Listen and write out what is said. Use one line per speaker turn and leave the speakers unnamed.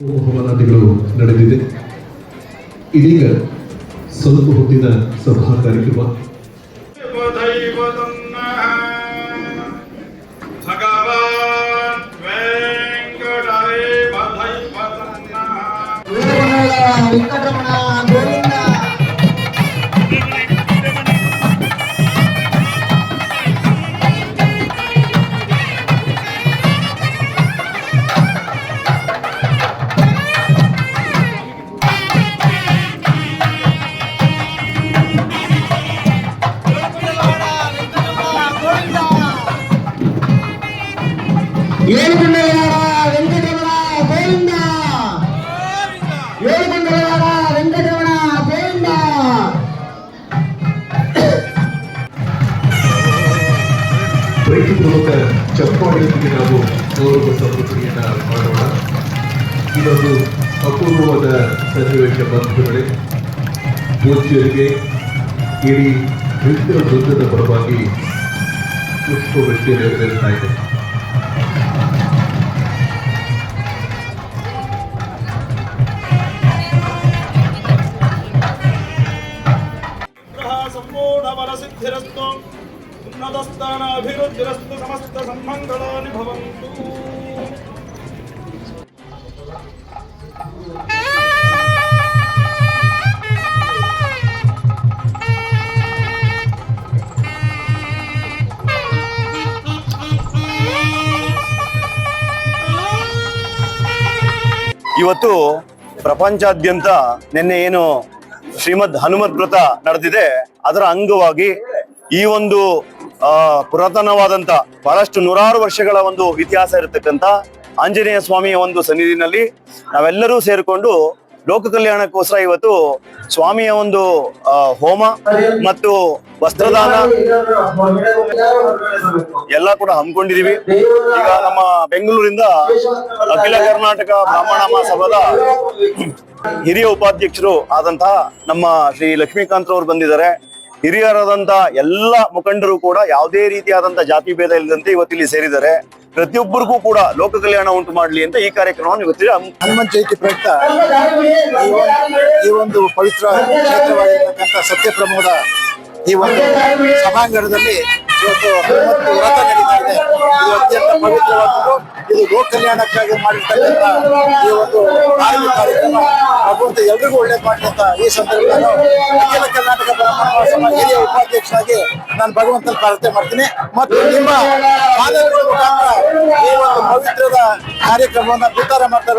ಹೋಮನಾದಿಗಳು ನಡೆದಿದೆ ಇದೀಗ ಸ್ವಲ್ಪ ಹೊತ್ತಿನ ಸಭಾ ಕಾರ್ಯಕ್ರಮ
ದೇವದೈವತನ್ನಃ ಭಗವಾನ್ ವೆಂಕಟೇವ ದೈವತನ್ನಃ
ವೆಂಕಟರಮಣ ಏಳುಗೊಂಡಲವಾಡ ವೆಂಕಟರಮಣ ಗೋವಿಂದ. ಏಳುಗೊಂಡಲವಾಡ ವೆಂಕಟರಮಣ ಗೋವಿಂದ.
ಪ್ರೀತಿಪೂರ್ವಕ ಚಪ್ಪಾಳೆಯೊಂದಿಗೆ ನಾವು ಗೌರವ ಸಮೃದ್ಧಿಯನ್ನ ಮಾಡೋಣ. ಇದೊಂದು ಅಪೂರ್ವವಾದ ಸನ್ನಿವೇಶ ಬಂಧುಗಳೇ. ಪೂಜ್ಯರಿಗೆ ಇಡೀ ಮಿತ್ರ ವೃಂದದ ಪರವಾಗಿ ಪುಷ್ಪವೃಷ್ಟಿ ನೆರವೇರ್ತಾ ಇದೆ.
ಸಂಪೂರ್ಣ ಬಲ ಸಿದ್ಧಿರಸ್ತು ಉನ್ನತ ಸ್ಥಾನ ಅಭಿವೃದ್ಧಿರಸ್ತು ಸಮಸ್ತ ಸನ್ಮಂಗಳಾನಿ ಭವಂತು
ಇವತ್ತು ಪ್ರಪಂಚಾದ್ಯಂತ ನಿನ್ನೆ ಏನು ಶ್ರೀಮದ್ ಹನುಮದ್ ವ್ರತ ನಡೆದಿದೆ. ಅದರ ಅಂಗವಾಗಿ ಈ ಒಂದು, ಆ, ಪುರಾತನವಾದಂತ ಬಹಳಷ್ಟು ನೂರಾರು ವರ್ಷಗಳ ಒಂದು ಇತಿಹಾಸ ಇರತಕ್ಕಂತ ಆಂಜನೇಯ ಸ್ವಾಮಿಯ ಒಂದು ಸನ್ನಿಧಿನಲ್ಲಿ ನಾವೆಲ್ಲರೂ ಸೇರಿಕೊಂಡು ಲೋಕ ಕಲ್ಯಾಣಕ್ಕೋಸ್ಕರ ಇವತ್ತು ಸ್ವಾಮಿಯ ಒಂದು ಹೋಮ ಮತ್ತು ವಸ್ತ್ರದಾನ ಎಲ್ಲ ಕೂಡ ಹಮ್ಮಿಕೊಂಡಿದೀವಿ ಈಗ ನಮ್ಮ ಬೆಂಗಳೂರಿಂದ ಅಖಿಲ ಕರ್ನಾಟಕ ಬ್ರಾಹ್ಮಣ ಮಹಾಸಭಾದ ಹಿರಿಯ ಉಪಾಧ್ಯಕ್ಷರು ಆದಂತಹ ನಮ್ಮ ಶ್ರೀ ಲಕ್ಷ್ಮೀಕಾಂತ್ ಅವರು ಬಂದಿದ್ದಾರೆ. ಹಿರಿಯರಾದಂತ ಎಲ್ಲ ಮುಖಂಡರು ಕೂಡ ಯಾವುದೇ ರೀತಿಯಾದಂತ ಜಾತಿ ಭೇದ ಇಲ್ಲದಂತೆ ಇವತ್ತಿಲ್ಲಿ ಸೇರಿದ್ದಾರೆ. ಪ್ರತಿಯೊಬ್ಬರಿಗೂ ಕೂಡ ಲೋಕ ಕಲ್ಯಾಣ ಉಂಟು ಮಾಡಲಿ ಅಂತ ಈ ಕಾರ್ಯಕ್ರಮವನ್ನು ಇವತ್ತಿನ
ಹನುಮಂತ ಜಯಂತಿ ಪ್ರಯುಕ್ತ ಈ ಒಂದು ಈ ಒಂದು ಪವಿತ್ರ ಕ್ಷೇತ್ರವಾಗಿರ್ತಕ್ಕಂಥ ಸತ್ಯಪ್ರಮೋದ ಈ ಒಂದು ಸಭಾಂಗಣದಲ್ಲಿ ಇವತ್ತು ಹನುಮಂತ ವ್ರತ ನಡೀತಾ ಇದೆ. ಅತ್ಯಂತ ಪವಿತ್ರವಾದದ್ದು. ಇದು ಲೋಕ ಕಲ್ಯಾಣಕ್ಕಾಗಿ ಮಾಡಿರ್ತಕ್ಕಂಥ ಈ ಒಂದು ಧಾರ್ಮಿಕ ಕಾರ್ಯಕ್ರಮ. ಭಗವಂತ ಎಲ್ರಿಗೂ ಒಳ್ಳೇದು ಮಾಡಿದಂತ ಈ ಸಂದರ್ಭದಲ್ಲಿ ಅಖಿಲ ಕರ್ನಾಟಕ ಬ್ರಾಹ್ಮಣ ಸಮಾಜ ಹಿರಿಯ ಉಪಾಧ್ಯಕ್ಷರಾಗಿ ನಾನು ಭಗವಂತನ ಪ್ರಾರ್ಥನೆ ಮಾಡ್ತೀನಿ. ಮತ್ತು ನಿಮ್ಮ ಚಾನೆಲ್ಗಳ ಮುಖಾಂತರ ಈ ಒಂದು ಪವಿತ್ರದ ಕಾರ್ಯಕ್ರಮವನ್ನು ಪ್ರಚಾರ ಮಾಡ್ತಾರೆ